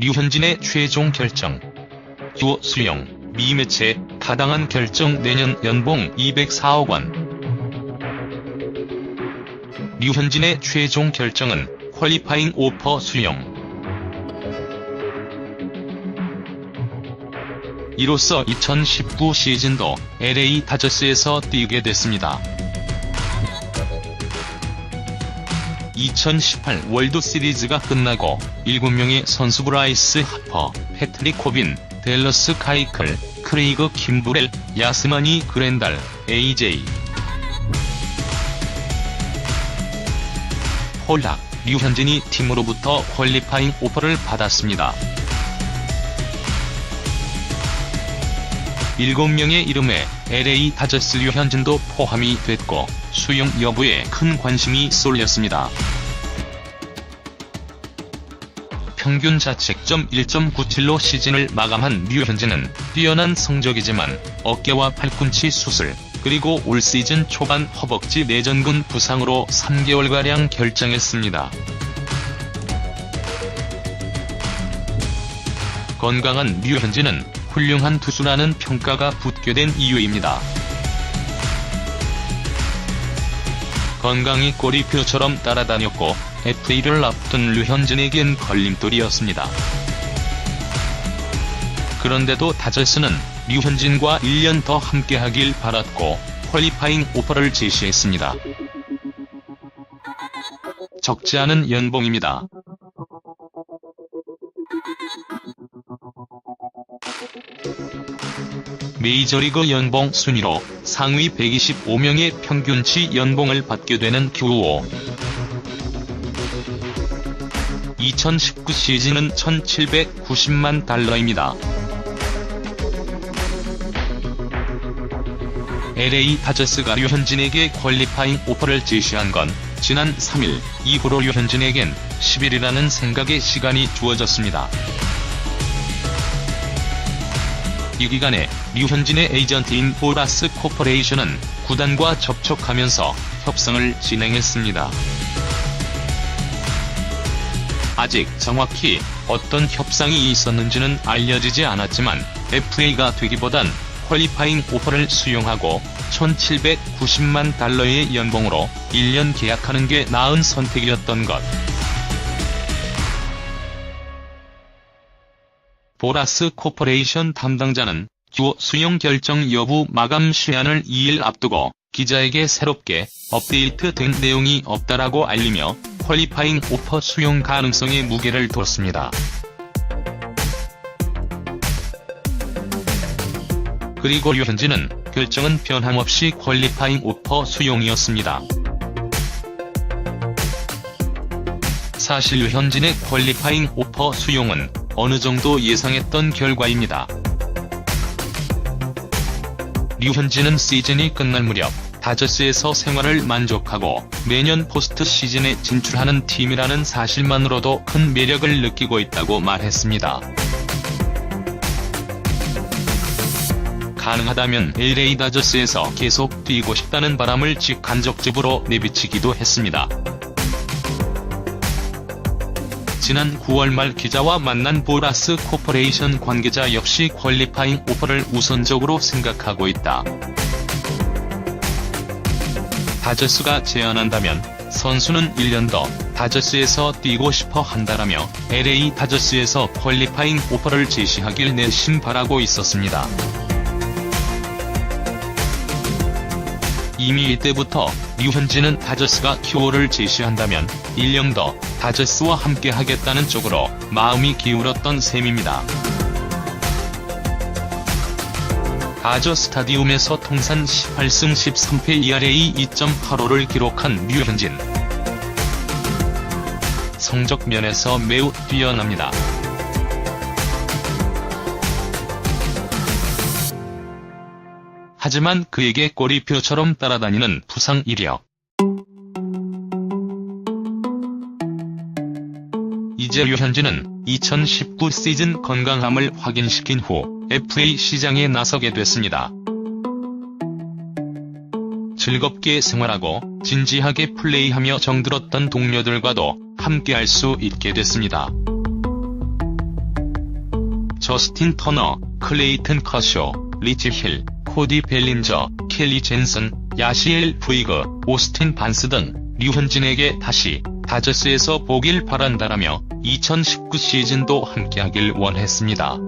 류현진의 최종 결정. 듀오 수영, 미 매체, 타당한 결정 내년 연봉 204억 원. 류현진의 최종 결정은 퀄리파잉 오퍼 수용. 이로써 2019 시즌도 LA 다저스에서 뛰게 됐습니다. 2018 월드 시리즈가 끝나고 7명의 선수 브라이스 하퍼, 패트릭 코빈, 델러스 카이클, 크레이그 킴브렐, 야스마니 그랜달, AJ 홀락, 류현진이 팀으로부터 퀄리파잉 오퍼를 받았습니다. 7명의 이름에 LA 다저스 류현진도 포함이 됐고 수용 여부에 큰 관심이 쏠렸습니다. 평균 자책점 1.97로 시즌을 마감한 류현진은 뛰어난 성적이지만 어깨와 팔꿈치 수술, 그리고 올 시즌 초반 허벅지 내전근 부상으로 3개월가량 결정했습니다. 건강한 류현진은 훌륭한 투수라는 평가가 붙게 된 이유입니다. 건강이 꼬리표처럼 따라다녔고 FA를 앞둔 류현진에겐 걸림돌이었습니다. 그런데도 다저스는 류현진과 1년 더 함께하길 바랐고 퀄리파잉 오퍼를 제시했습니다. 적지 않은 연봉입니다. 메이저리그 연봉 순위로 상위 125명의 평균치 연봉을 받게 되는 큐오. 2019 시즌은 1790만 달러입니다. LA 다저스가 류현진에게 퀄리파잉 오퍼를 제시한 건 지난 3일 이후로 류현진에겐 10일이라는 생각의 시간이 주어졌습니다. 이 기간에 류현진의 에이전트인 보라스 코퍼레이션은 구단과 접촉하면서 협상을 진행했습니다. 아직 정확히 어떤 협상이 있었는지는 알려지지 않았지만 FA가 되기보단 퀄리파잉 오퍼를 수용하고 1790만 달러의 연봉으로 1년 계약하는 게 나은 선택이었던 것. 보라스 코퍼레이션 담당자는 듀오 수용 결정 여부 마감 시한을 2일 앞두고 기자에게 새롭게 업데이트된 내용이 없다라고 알리며 퀄리파잉 오퍼 수용 가능성에 무게를 뒀습니다. 그리고 류현진은 결정은 변함없이 퀄리파잉 오퍼 수용이었습니다. 사실 류현진의 퀄리파잉 오퍼 수용은 어느 정도 예상했던 결과입니다. 류현진은 시즌이 끝날 무렵 다저스에서 생활을 만족하고 매년 포스트 시즌에 진출하는 팀이라는 사실만으로도 큰 매력을 느끼고 있다고 말했습니다. 가능하다면 LA 다저스에서 계속 뛰고 싶다는 바람을 직간접적으로 내비치기도 했습니다. 지난 9월 말 기자와 만난 보라스 코퍼레이션 관계자 역시 퀄리파잉 오퍼를 우선적으로 생각하고 있다. 다저스가 제안한다면 선수는 1년 더 다저스에서 뛰고 싶어 한다라며 LA 다저스에서 퀄리파잉 오퍼를 제시하길 내심 바라고 있었습니다. 이미 이때부터 류현진은 다저스가 큐어를 제시한다면 1년 더 다저스와 함께 하겠다는 쪽으로 마음이 기울었던 셈입니다. 다저 스타디움에서 통산 18승 13패 ERA 2.85를 기록한 류현진. 성적 면에서 매우 뛰어납니다. 하지만 그에게 꼬리표처럼 따라다니는 부상 이력. 이제 류현진은 2019 시즌 건강함을 확인시킨 후 FA 시장에 나서게 됐습니다. 즐겁게 생활하고 진지하게 플레이하며 정들었던 동료들과도 함께할 수 있게 됐습니다. 저스틴 터너, 클레이튼 커쇼, 리치 힐, 코디 벨린저, 켈리 젠슨, 야시엘 브이그, 오스틴 반스 등 류현진에게 다시 다저스에서 보길 바란다라며 2019 시즌도 함께하길 원했습니다.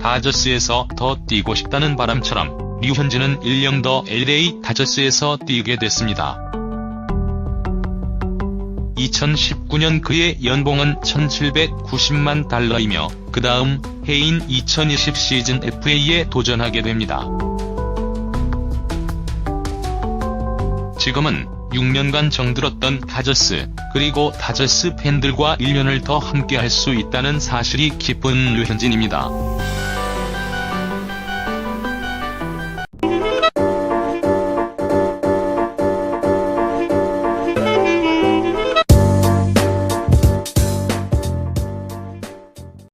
다저스에서 더 뛰고 싶다는 바람처럼 류현진은 1년 더 LA 다저스에서 뛰게 됐습니다. 2019년 그의 연봉은 1790만 달러이며 그 다음 해인 2020 시즌 FA에 도전하게 됩니다. 지금은 6년간 정들었던 다저스, 그리고 다저스 팬들과 1년을 더 함께할 수 있다는 사실이 기쁜 류현진입니다.